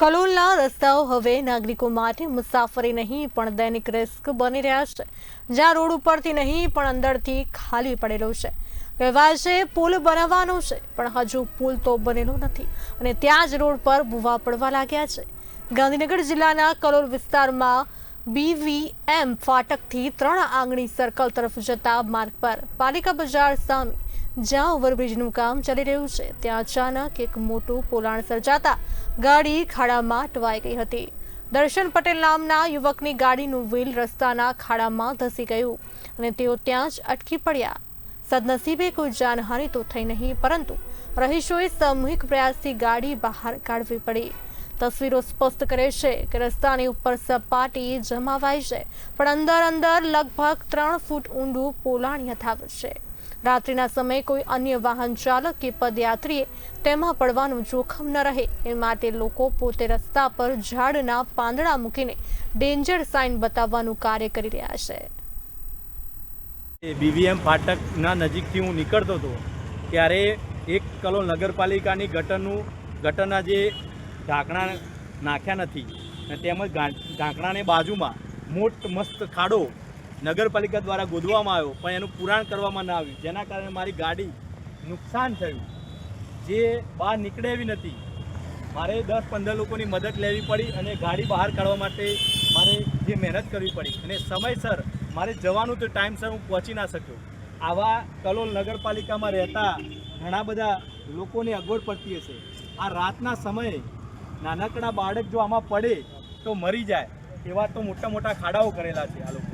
કલોલના રસ્તાઓ હવે નાગરિકો માટે મુસાફરી નહીં, પણ દૈનિક રિસ્ક બની રહ્યા છે. જ્યાં રોડ ઉપરથી નહીં, પણ અંદરથી ખાલી પડેલો છે. કહેવાય છે, પુલ બનાવવાનો છે, પણ હજુ પુલ તો બનેલો નથી અને ત્યાં જ રોડ પર ભૂવા પડવા લાગ્યા છે. ગાંધીનગર જિલ્લાના કલોલ વિસ્તારમાં બીવીએમ ફાટકથી ત્રણ આંગણી સર્કલ તરફ જતા માર્ગ પર પાલિકા બજાર સામે જ્યાં ઓવરબ્રિજનું કામ ચાલી રહ્યું છે, ત્યાં અચાનક એક મોટું પોલાણ સર્જાતા ગાડી ખાડામાં ટવાઈ ગઈ હતી. દર્શન પટેલ નામના યુવકની ગાડીનું વ્હીલ રસ્તાના ખાડામાં ધસી ગયું અને તેઓ ત્યાં જ અટકી પડ્યા. સદનસીબે કોઈ જાનહાનિ તો થઈ નહીં, પરંતુ રહીશોએ સામૂહિક પ્રયાસથી ગાડી બહાર કાઢવી પડી. તસવીરો સ્પષ્ટ કરે છે કે રસ્તાની ઉપર સપાટી જમાવાય છે, પણ અંદર અંદર લગભગ ત્રણ ફૂટ ઊંડું પોલાણ યથાવત છે. રાત્રિના સમયે કોઈ અન્ય વાહન ચાલક કે પદયાત્રીએ તેમાં પડવાનું જોખમ ન રહે. એ માટે લોકો પોતે રસ્તા પર ઝાડના પાંદડા મૂકીને ડેન્જર સાઇન બતાવવાનું કાર્ય કરી રહ્યા છે. બીવીએમ ફાટકના નજીકથી હું નીકળતો હતો, ત્યારે એક કલો નગરપાલિકાની ગટરનું, ગટરના જે ઢાંકણા નાખ્યા નથી. અને તેમજ ઢાંકણાની બાજુમાં મોટ મસ્ત ખાડો નગરપાલિકા દ્વારા ગોદવામાં આવ્યો, પણ એનું પુરાણ કરવામાં ન આવ્યું. જેના કારણે મારી ગાડી નુકસાન થયું. જે બહાર નીકળે એવી નથી. મારે દસ પંદર લોકોની મદદ લેવી પડી અને ગાડી બહાર કાઢવા માટે મારે જે મહેનત કરવી પડી. અને સમયસર મારે જવાનું તો ટાઈમસર હું પહોંચી ના શક્યો. આવા કલોલ નગરપાલિકામાં રહેતા ઘણા બધા લોકોને અગવડ પડતી હશે. આ રાતના સમયે નાનકડા બાળક જો આમાં પડે તો મરી જાય. એવા તો મોટા મોટા ખાડાઓ કરેલા છે આ લોકો.